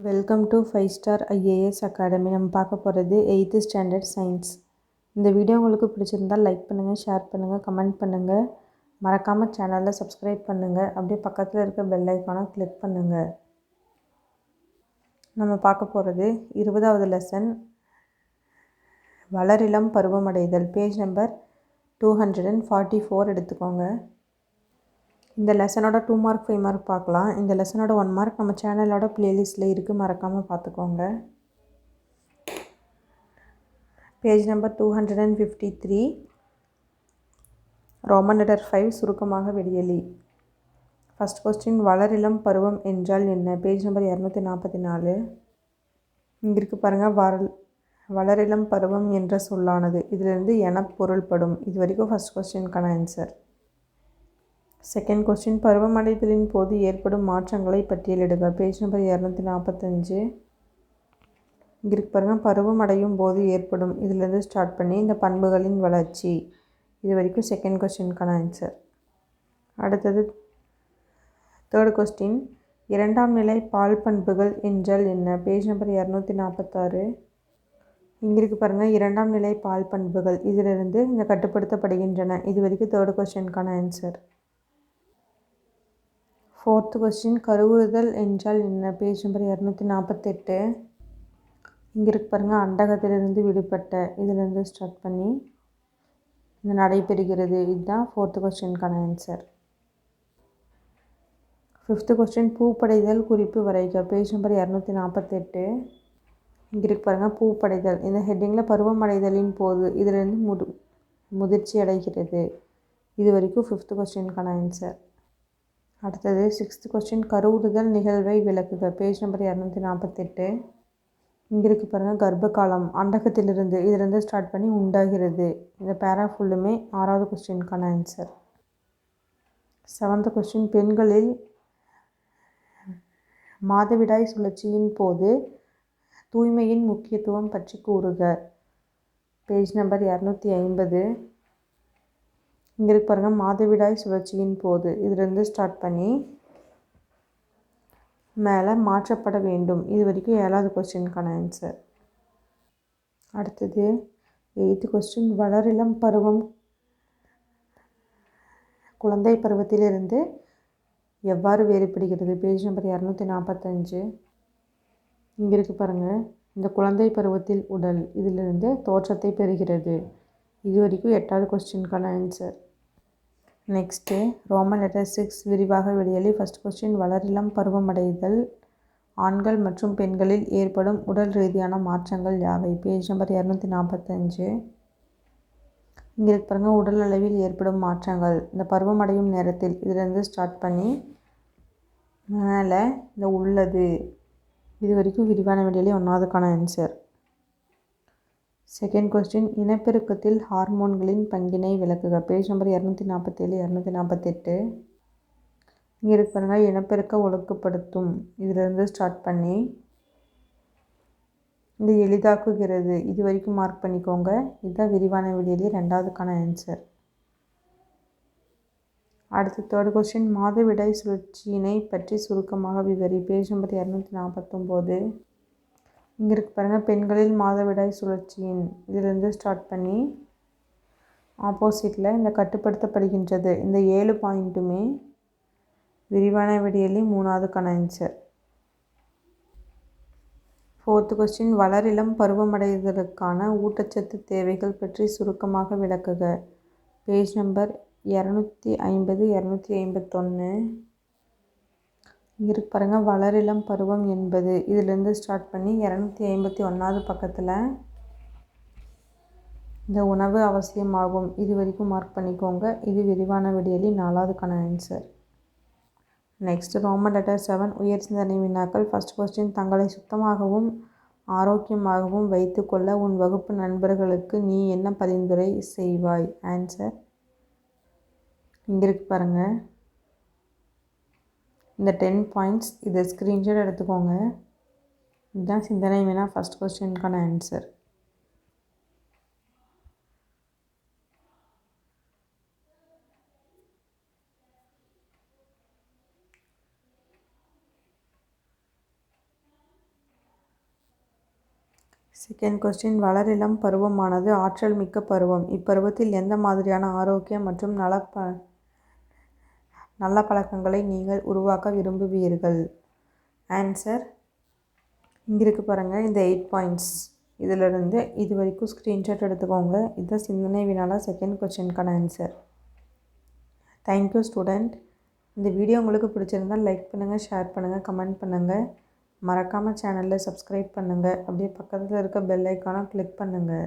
Welcome to five star IAS academy நம்ம பார்க்க போகிறது எயித்து ஸ்டாண்டர்ட் சயின்ஸ் இந்த வீடியோ உங்களுக்கு பிடிச்சிருந்தால் லைக் பண்ணுங்கள் ஷேர் பண்ணுங்கள் கமெண்ட் பண்ணுங்கள் மறக்காமல் சேனலில் சப்ஸ்கிரைப் பண்ணுங்கள் அப்படியே பக்கத்தில் இருக்க பெல் ஐக்கானை கிளிக் பண்ணுங்கள் நம்ம பார்க்க போகிறது இருபதாவது லெசன் வளரிளம் பருவமடைதல். Page number two hundred and forty four எடுத்துக்கோங்க. இந்த லெசனோட டூ மார்க் ஃபைவ் மார்க் பார்க்கலாம். இந்த லெசனோட ஒன் மார்க் நம்ம சேனலோட ப்ளேலிஸ்ட்டில் இருக்குது மறக்காமல் பார்த்துக்கோங்க. Page number two hundred and fifty three roman letter five சுருக்கமாக வெளியலி. ஃபஸ்ட் கொஸ்டின் வளரிளம் பருவம் என்றால் என்ன? பேஜ் நம்பர் இரநூத்தி நாற்பத்தி நாலு. இங்கே இருக்குது பாருங்கள் வரல் வளரிளம் பருவம் என்ற சொல்லானது. இதிலிருந்து என பொருள்படும். இது வரைக்கும் ஃபஸ்ட் கொஸ்டினுக்கான ஆன்சர் செகண்ட் கொஸ்டின் பருவமடைதலின் போது ஏற்படும் மாற்றங்களை பட்டியலிடுக. பேஜ் நம்பர் இரநூத்தி நாற்பத்தஞ்சு. இங்கே இருக்கு பாருங்கள் பருவமடையும் போது ஏற்படும். இதிலேருந்து ஸ்டார்ட் பண்ணி இந்த பண்புகளின் வளர்ச்சி. இது வரைக்கும் செகண்ட் கொஸ்டினுக்கான ஆன்சர் அடுத்தது தேர்ட் கொஸ்டின் இரண்டாம் நிலை பால் பண்புகள் என்றால் என்ன? பேஜ் நம்பர் இரநூத்தி நாற்பத்தாறு. இங்கே இருக்குது பாருங்கள் இரண்டாம் நிலை பால் பண்புகள். இதிலிருந்து இந்த கட்டுப்படுத்தப்படுகின்றன. இது வரைக்கும் தேர்ட் கொஸ்டினுக்கான ஆன்சர் ஃபோர்த்து கொஸ்டின் கருவுறுதல் என்றால் என்ன? பேஜ் நம்பர் இரநூத்தி நாற்பத்தெட்டு இங்கே இருக்கு பாருங்கள் அண்டகத்திலிருந்து விடுபட்ட இதிலிருந்து ஸ்டார்ட் பண்ணி இந்த நடைபெறுகிறது. இதுதான் ஃபோர்த்து கொஸ்டினுக்கான ஆன்சர் ஃபிஃப்த்து கொஸ்டின் பூப்படைதல் குறிப்பு வரைக. பேஜ் நம்பர் இரநூத்தி நாற்பத்தெட்டு இங்கே இருக்கு பாருங்கள் பூப்படைதல். இந்த ஹெட்டிங்கில் பருவமடைதலின் போது இதிலிருந்து முது முதிர்ச்சி அடைகிறது இது வரைக்கும் ஃபிஃப்த்து கொஸ்டினுக்கான ஆன்சர் அடுத்தது சிக்ஸ்த் கொஸ்டின் கருவுறுதல் நிகழ்வை விளக்குக. பேஜ் நம்பர் இரநூத்தி நாற்பத்தெட்டு. இங்கே இருக்குது பாருங்கள் கர்ப்ப காலம் அண்டகத்திலிருந்து இதிலிருந்து ஸ்டார்ட் பண்ணி உண்டாகிறது. இந்த பேரா ஃபுல்லுமே ஆறாவது கொஸ்டினுக்கான ஆன்சர் செவன்த் கொஸ்டின் பெண்களில் மாதவிடாய் சுழற்சியின் போது தூய்மையின் முக்கியத்துவம் பற்றி கூறுக. பேஜ் நம்பர் இரநூத்தி ஐம்பது. இங்கே இருக்கு பாருங்கள் மாதவிடாய் சுழற்சியின் போது. இதிலிருந்து ஸ்டார்ட் பண்ணி மேலே மாற்றப்பட வேண்டும். இது வரைக்கும் ஏழாவது கொஸ்டினுக்கான ஆன்சர் அடுத்தது எயித்து கொஸ்டின் வளரிளம் பருவம். குழந்தை பருவத்திலிருந்து எவ்வாறு வேறுபடுகிறது? பேஜ் நம்பர் இரநூத்தி நாற்பத்தஞ்சு. இங்கே இருக்குது பாருங்கள் இந்த குழந்தை பருவத்தில் உடல் இதிலிருந்து தோற்றத்தை பெறுகிறது. இது வரைக்கும் எட்டாவது கொஸ்டினுக்கான answer next roman letter six விரிவாக வெளியலி ஃபஸ்ட் கொஸ்டின் வளரிளம் பருவமடைதல். ஆண்கள் மற்றும் பெண்களில் ஏற்படும் உடல் ரீதியான மாற்றங்கள் யாவை? பேஜ் நம்பர் இரநூத்தி நாற்பத்தஞ்சு இங்கே இருக்கு பாருங்கள் உடல் அளவில் ஏற்படும் மாற்றங்கள். இந்த பருவமடையும் நேரத்தில் இதிலேருந்து ஸ்டார்ட் பண்ணி மேலே இந்த உள்ளது. இது வரைக்கும் விரிவான வெளியிலே ஒன்றாவதுக்கான ஆன்சர் செகண்ட் கொஸ்டின் இனப்பெருக்கத்தில் ஹார்மோன்களின் பங்கினை விளக்குக. பேஜ் நம்பர் இரநூத்தி நாற்பத்தேழு இரநூத்தி நாற்பத்தெட்டு இங்கே இருக்கு பாருங்கள் இனப்பெருக்க ஒழுக்கப்படுத்தும் இதிலிருந்து ஸ்டார்ட் பண்ணி இது எளிதாக்குகிறது. இது வரைக்கும் மார்க் பண்ணிக்கோங்க. இதுதான் விரிவான வெளியிலே ரெண்டாவதுக்கான ஆன்சர் அடுத்து தேர்ட் கொஸ்டின் மாதவிடாய் சுழற்சியினை பற்றி சுருக்கமாக விவரி. பேஜ் நம்பர் இரநூத்தி நாற்பத்தொம்போது இங்கே இருக்கு பாருங்கள் பெண்களில் மாதவிடாய் சுழற்சியின் இதிலிருந்து ஸ்டார்ட் பண்ணி ஆப்போசிட்டில் இந்த கட்டுப்படுத்தப்படுகின்றது. இந்த ஏழு பாயிண்ட்டுமே விரிவான விடியலி மூணாவதுக்கான ஆன்சர் ஃபோர்த்து கொஸ்டின் வளரிளம் பருவமடைதலுக்கான ஊட்டச்சத்து தேவைகள் பற்றி சுருக்கமாக விளக்குக. பேஜ் நம்பர் இரநூத்தி ஐம்பது இரநூத்தி ஐம்பத்தொன்று இங்கே இருக்கு பாருங்கள் வளரிளம் பருவம் என்பது. இதிலேருந்து ஸ்டார்ட் பண்ணி இரநூத்தி ஐம்பத்தி ஒன்றாவது பக்கத்தில் இந்த உணவு அவசியமாகும். இது வரைக்கும் மார்க் பண்ணிக்கோங்க. இது விரிவான விடியலி நாலாவதுக்கான answer next roman letter seven உயர் சிந்தனை வினாக்கள். ஃபஸ்ட் கொஸ்டின் தங்களை சுத்தமாகவும் ஆரோக்கியமாகவும் வைத்துக்கொள்ள உன் வகுப்பு நண்பர்களுக்கு நீ என்ன பரிந்துரை செய்வாய்? ஆன்சர் இங்கே இருக்கு பாருங்கள் இந்த டென் பாயிண்ட்ஸ் இதை ஸ்க்ரீன்ஷாட் எடுத்துக்கோங்க. இதுதான் சிந்தனை வினா ஃபஸ்ட் கொஸ்டினுக்கான ஆன்சர் செகண்ட் கொஸ்டின் வளரிளம் பருவமானது ஆற்றல் மிக்க பருவம். இப்பருவத்தில் எந்த மாதிரியான ஆரோக்கியம் மற்றும் நலப்ப நல்ல பழக்கங்களை நீங்கள் உருவாக்க விரும்புவீர்கள். ஆன்சர் இங்கே இருக்கு பாருங்கள் இந்த எயிட் பாயிண்ட்ஸ் இதிலிருந்து இது வரைக்கும் ஸ்க்ரீன்ஷாட் எடுத்துக்கோங்க. இதுதான் சிந்தனை வினால செகண்ட் கொஸ்டினுக்கான ஆன்சர் தேங்க்யூ ஸ்டூடெண்ட் இந்த வீடியோ உங்களுக்கு பிடிச்சிருந்தால் லைக் பண்ணுங்கள் ஷேர் பண்ணுங்கள் கமெண்ட் பண்ணுங்கள் மறக்காமல் சேனலில் சப்ஸ்கிரைப் பண்ணுங்கள் அப்படியே பக்கத்தில் இருக்க பெல் ஐக்கானை கிளிக் பண்ணுங்கள்